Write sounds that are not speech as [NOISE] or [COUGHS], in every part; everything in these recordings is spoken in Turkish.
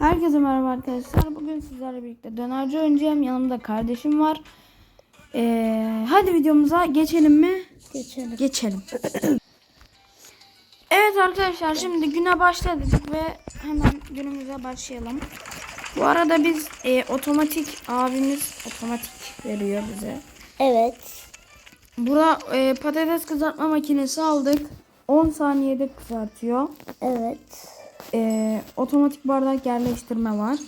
Herkese merhaba arkadaşlar. Bugün sizlerle birlikte dönerci oynayacağım. Yanımda kardeşim var. Ee, hadi videomuza geçelim mi? Geçelim. Geçelim. [CLEARS THROAT] evet arkadaşlar şimdi güne başladık ve hemen günümüze başlayalım. Bu arada biz e, otomatik abimiz otomatik veriyor bize. Evet. Bura e, patates kızartma makinesi aldık. 10 saniyede kızartıyor. Evet. E, otomatik bardak yerleştirme var.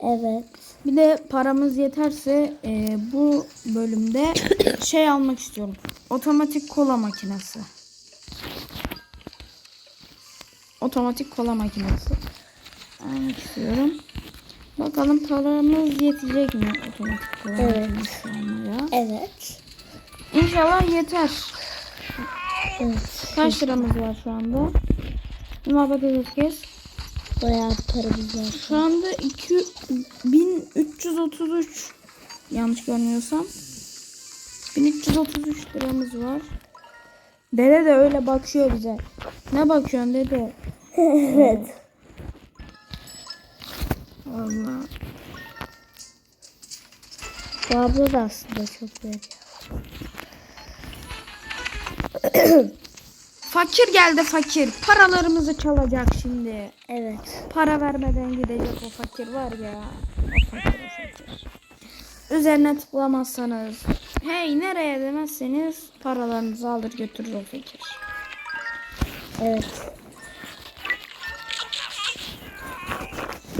Evet. Bir de paramız yeterse e, bu bölümde [COUGHS] şey almak istiyorum. Otomatik kola makinesi. Otomatik kola makinesi. Almak istiyorum. Bakalım paramız yetecek mi otomatik kola Evet. makinesi almaya. Evet. İnşallah yeter. Evet. Kaç liramız var şu anda? Muhabbet kes. Bayağı paramız var. Şu anda 2 1333 yanlış görmüyorsam 1333 liramız var. Dede de öyle bakıyor bize. Ne bakıyorsun dede? [LAUGHS] evet. Allah. Bu abla da aslında çok veriyor. [CLEARS THROAT] Fakir geldi fakir. Paralarımızı çalacak şimdi. Evet. Para vermeden gidecek o fakir var ya. O fakir o fakir. Üzerine tıklamazsanız hey nereye demezseniz paralarınızı alır götürür o fakir. Evet.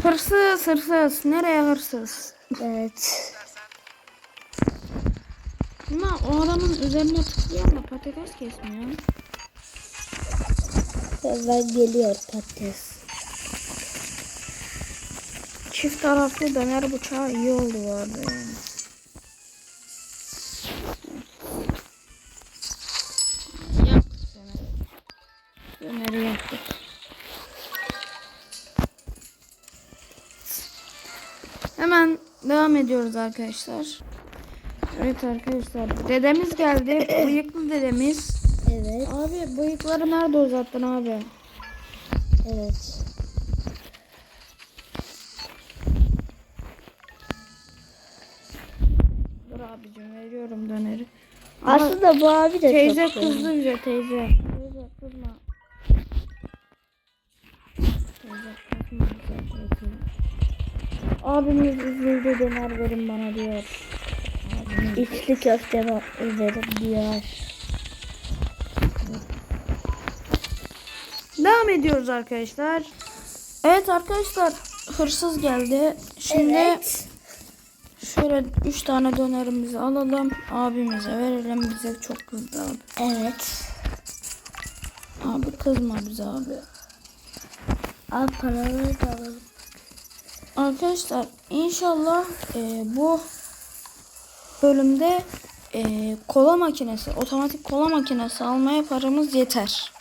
Hırsız hırsız. Nereye hırsız? Evet. Ama o adamın üzerine tıklıyor ama patates kesmiyor. Hemen geliyor patates. Çift taraflı döner bıçağı iyi oldu bu arada yani. Yaptık döneri. Döneri yaptık. Hemen devam ediyoruz arkadaşlar. Evet arkadaşlar. Dedemiz geldi. [CLEARS THROAT] Bıyıklı dedemiz. Evet. Abi bıyıkları nerede uzattın abi? Evet. Dur abicim veriyorum döneri. Aslında bu abi de teyze çok kızdı bize teyze. Teyze kızma. Teyze kızma. Abimiz üzüldü döner verin bana diyor. İçli köfte üzerim diyor. Devam ediyoruz arkadaşlar. Evet arkadaşlar hırsız geldi. Şimdi Evet. şöyle 3 tane dönerimizi alalım. Abimize verelim. Bize çok kızdı abi. Evet. Abi kızma bize abi. Al paraları da alalım. Arkadaşlar inşallah e, bu bölümde e, kola makinesi, otomatik kola makinesi almaya paramız yeter.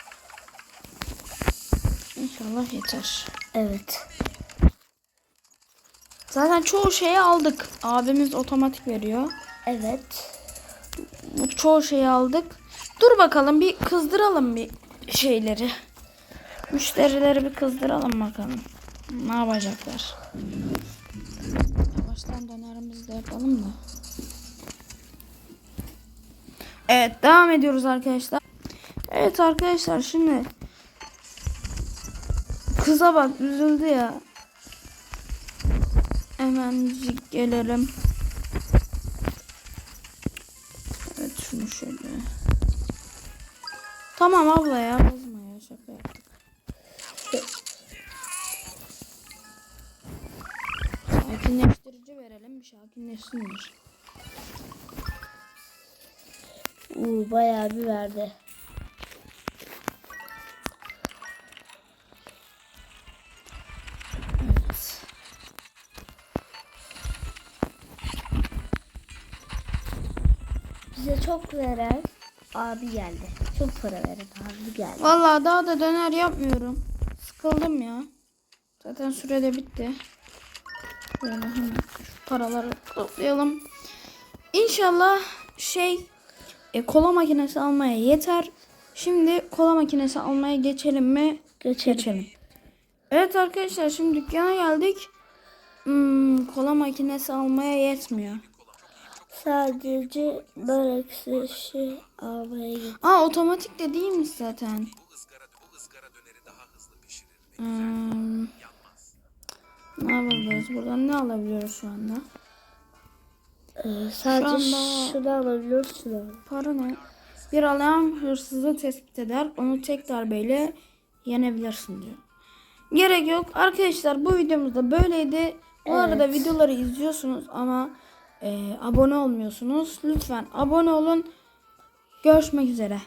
İnşallah yeter. Evet. Zaten çoğu şeyi aldık. Abimiz otomatik veriyor. Evet. Çoğu şeyi aldık. Dur bakalım bir kızdıralım bir şeyleri. Müşterileri bir kızdıralım bakalım. Ne yapacaklar? Yavaştan dönerimizi de yapalım da. Evet devam ediyoruz arkadaşlar. Evet arkadaşlar şimdi kıza bak üzüldü ya. Hemen gelelim. Evet şunu şöyle. Tamam abla ya kızma ya şaka yaptık. Sakinleştirici verelim bir sakinleşsinler. Uuu bayağı bir verdi. Bize çok veren abi geldi. Çok para veren abi geldi. Vallahi daha da döner yapmıyorum. Sıkıldım ya. Zaten sürede bitti. Böyle hemen şu paraları toplayalım. İnşallah şey e, kola makinesi almaya yeter. Şimdi kola makinesi almaya geçelim mi? Geçelim. Geçelim. Evet arkadaşlar şimdi dükkana geldik. Hmm, kola makinesi almaya yetmiyor. Sadece börek şey almaya gittim. Aa otomatik de değilmiş zaten. Hmm, ne yapabiliriz? Buradan ne alabiliyoruz şu anda? Ee, sadece anda- şunu alabiliyoruz şunu. Para ne? Bir alarm hırsızı tespit eder. Onu tek darbeyle yenebilirsin diyor. Gerek yok. Arkadaşlar bu videomuz da böyleydi. Bu arada videoları izliyorsunuz ama e, abone olmuyorsunuz. Lütfen abone olun. Görüşmek üzere.